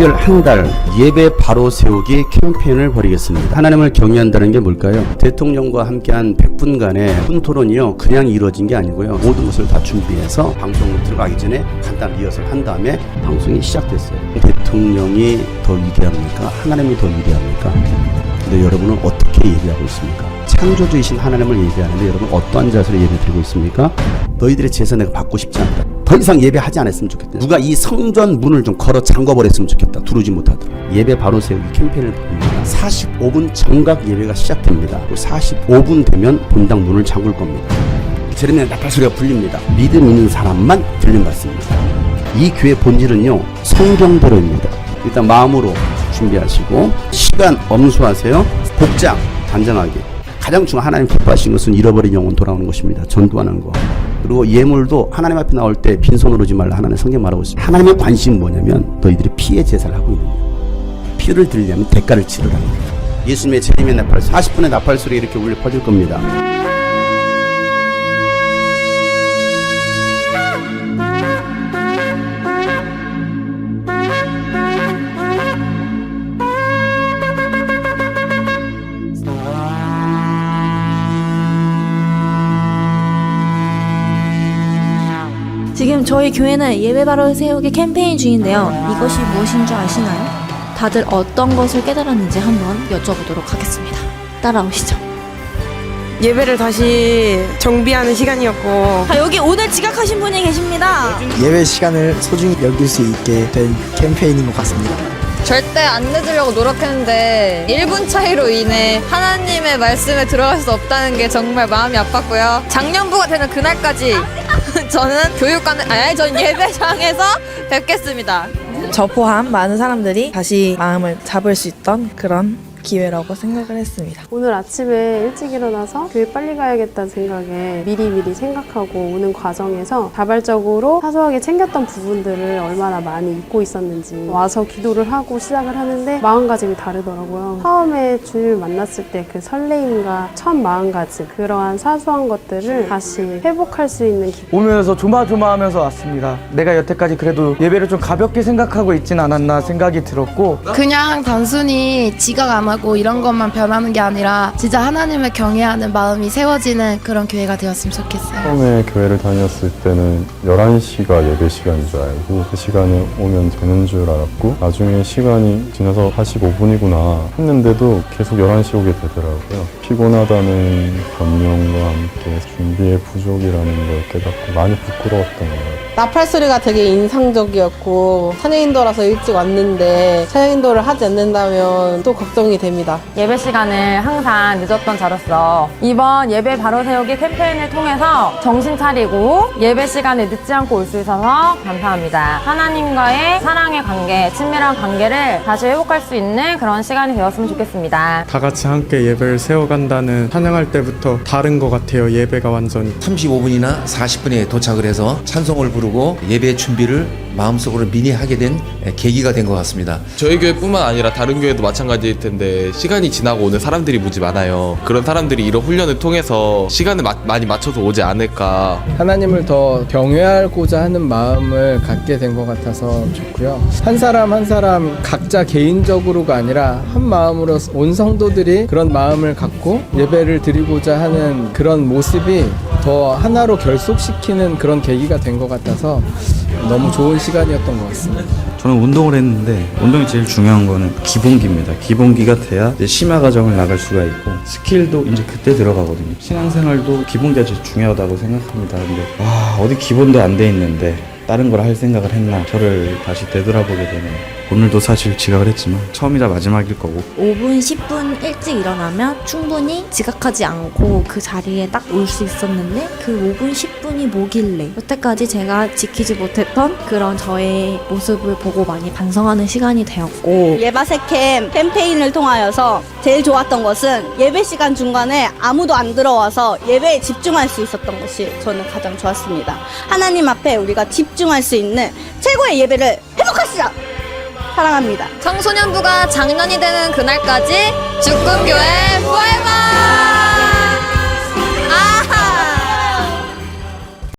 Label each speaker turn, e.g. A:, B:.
A: 특별 한 달 예배 바로 세우기 캠페인을 벌이겠습니다. 하나님을 경외한다는 게 뭘까요? 대통령과 함께한 100분간의 훈토론이요 그냥 이루어진 게 아니고요 모든 것을 다 준비해서 방송 들어가기 전에 간단 리허설 한 다음에 방송이 시작됐어요. 대통령이 더 위대합니까? 하나님이 더 위대합니까? 근데 여러분은 어떻게 예배하고 있습니까? 창조주이신 하나님을 예배하는데 여러분 어떠한 자세로 예배 드리고 있습니까? 너희들의 제사 내가 받고 싶지 않다. 더 이상 예배하지 않았으면 좋겠다. 누가 이 성전 문을 좀 걸어 잠궈버렸으면 좋겠다. 두르지 못하도록. 예배 바로 세우기 캠페인을 벌입니다. 45분 정각 예배가 시작됩니다. 45분 되면 본당 문을 잠글 겁니다. 제르미야 나팔 소리가 불립니다. 믿음 있는 사람만 들림 받습니다. 이 교회 본질은요 성경대로입니다. 일단 마음으로 준비하시고 시간 엄수하세요. 복장 단정하게. 가장 중요한 하나님 기뻐하신 것은 잃어버린 영혼 돌아오는 것입니다. 전도하는 거. 그리고 예물도 하나님 앞에 나올 때 빈손으로 오지 말라 하나님 성경 말하고 있습니다. 하나님의 관심은 뭐냐면 너희들이 피의 제사를 하고 거예요. 피를 들려면 대가를 치르라는 거예요. 예수님의 재림의 나팔 40분의 나팔 소리 이렇게 울려 퍼질 겁니다.
B: 저희 교회는 예배 바로 세우기 캠페인 중인데요. 이것이 무엇인 줄 아시나요? 다들 어떤 것을 깨달았는지 한번 여쭤보도록 하겠습니다. 따라오시죠.
C: 예배를 다시 정비하는 시간이었고
B: 자, 여기 오늘 지각하신 분이 계십니다.
D: 예배 시간을 소중히 여길 수 있게 된 캠페인인 것 같습니다.
E: 절대 안 늦으려고 노력했는데 1분 차이로 인해 하나님의 말씀에 들어갈 수 없다는 게 정말 마음이 아팠고요. 작년부가 되는 그날까지 저는 교육관 아니 전 예배장에서 뵙겠습니다.
C: 저 포함 많은 사람들이 다시 마음을 잡을 수 있던 그런 기회라고 생각을 했습니다.
F: 오늘 아침에 일찍 일어나서 교회 빨리 가야겠다는 생각에 미리미리 생각하고 오는 과정에서 자발적으로 사소하게 챙겼던 부분들을 얼마나 많이 잊고 있었는지 와서 기도를 하고 시작을 하는데 마음가짐이 다르더라고요. 처음에 주님을 만났을 때 그 설레임과 첫 마음가짐 그러한 사소한 것들을 다시 회복할 수 있는 기
G: 오면서 조마조마하면서 왔습니다. 내가 여태까지 그래도 예배를 좀 가볍게 생각하고 있진 않았나 생각이 들었고
H: 그냥 단순히 지각 안 하고 이런 것만 변하는 게 아니라 진짜 하나님을 경외하는 마음이 세워지는 그런 교회가 되었으면 좋겠어요.
I: 처음에 교회를 다녔을 때는 11시가 예배 시간인 줄 알고 그 시간에 오면 되는 줄 알았고 나중에 시간이 지나서 45분이구나 했는데도 계속 11시 오게 되더라고요. 피곤하다는 변명과 함께 준비의 부족이라는 걸 깨닫고 많이 부끄러웠던 것 같아요.
J: 나팔 소리가 되게 인상적이었고 찬양인도라서 일찍 왔는데 찬양인도를 하지 않는다면 또 걱정이 됩니다.
E: 예배 시간을 항상 늦었던 자로서 이번 예배 바로 세우기 캠페인을 통해서 정신 차리고 예배 시간에 늦지 않고 올 수 있어서 감사합니다. 하나님과의 사랑의 관계, 친밀한 관계를 다시 회복할 수 있는 그런 시간이 되었으면 좋겠습니다.
K: 다 같이 함께 예배를 세워간다는 찬양할 때부터 다른 것 같아요. 예배가 완전히.
L: 35분이나 40분에 도착을 해서 찬송을 부르고 예배 준비를 마음속으로 미리 하게 된 계기가 된 것 같습니다.
M: 저희 교회뿐만 아니라 다른 교회도 마찬가지일 텐데 시간이 지나고 오는 사람들이 무지 많아요. 그런 사람들이 이런 훈련을 통해서 시간을 마- 많이 맞춰서 오지 않을까.
G: 하나님을 더 경외하고자 하는 마음을 갖게 된 것 같아서 좋고요. 한 사람 한 사람 각자 개인적으로가 아니라 한 마음으로 온 성도들이 그런 마음을 갖고 예배를 드리고자 하는 그런 모습이 더 하나로 결속시키는 그런 계기가 된 것 같아서 너무 좋은 시간이었던 것 같습니다.
N: 저는 운동을 했는데 운동이 제일 중요한 거는 기본기입니다. 기본기가 돼야 이제 심화 과정을 나갈 수가 있고 스킬도 이제 그때 들어가거든요. 신앙생활도 기본기가 제일 중요하다고 생각합니다. 근데 와 어디 기본도 안 돼 있는데 다른 걸 할 생각을 했나 저를 다시 되돌아보게 되네요. 오늘도 사실 지각을 했지만 처음이자 마지막일 거고
B: 5분, 10분 일찍 일어나면 충분히 지각하지 않고 그 자리에 딱 올 수 있었는데 그 5분, 10분이 뭐길래 여태까지 제가 지키지 못했던 그런 저의 모습을 보고 많이 반성하는 시간이 되었고
O: 예바세캠 캠페인을 통하여서 제일 좋았던 것은 예배 시간 중간에 아무도 안 들어와서 예배에 집중할 수 있었던 것이 저는 가장 좋았습니다. 하나님 앞에 우리가 집중할 수 있는 최고의 예배를 회복하시자! 사랑합니다.
E: 청소년부가 장년이 되는 그날까지 죽군교회 포에버!